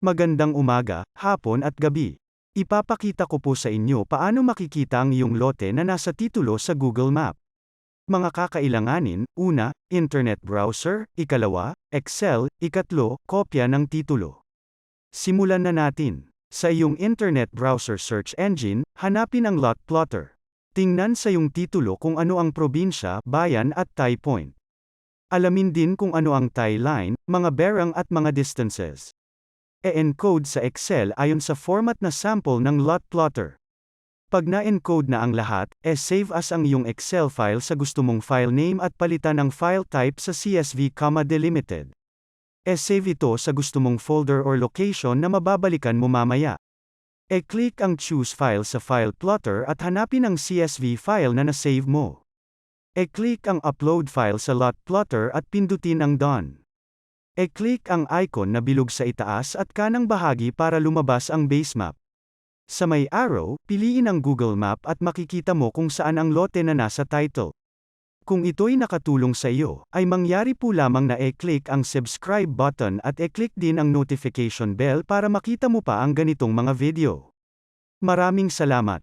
Magandang umaga, hapon at gabi. Ipapakita ko po sa inyo paano makikita ang iyong lote na nasa titulo sa Google Map. Mga kakailanganin, una, Internet Browser, ikalawa, Excel, ikatlo, kopya ng titulo. Simulan na natin. Sa iyong Internet Browser search engine, hanapin ang lot plotter. Tingnan sa iyong titulo kung ano ang probinsya, bayan at tie point. Alamin din kung ano ang tie line, mga bearing at mga distances. E-encode sa Excel ayon sa format na sample ng lot plotter. Pag na-encode na ang lahat, e-save as ang iyong Excel file sa gusto mong file name at palitan ang file type sa CSV, delimited. E-save ito sa gusto mong folder or location na mababalikan mo mamaya. E-click ang Choose File sa File Plotter at hanapin ang CSV file na na-save mo. E-click ang Upload File sa Lot Plotter at pindutin ang Done. E-click ang icon na bilog sa itaas at kanang bahagi para lumabas ang base map. Sa may arrow, piliin ang Google Map at makikita mo kung saan ang lote na nasa title. Kung ito'y nakatulong sa iyo, ay mangyari po lamang na e-click ang subscribe button at e-click din ang notification bell para makita mo pa ang ganitong mga video. Maraming salamat.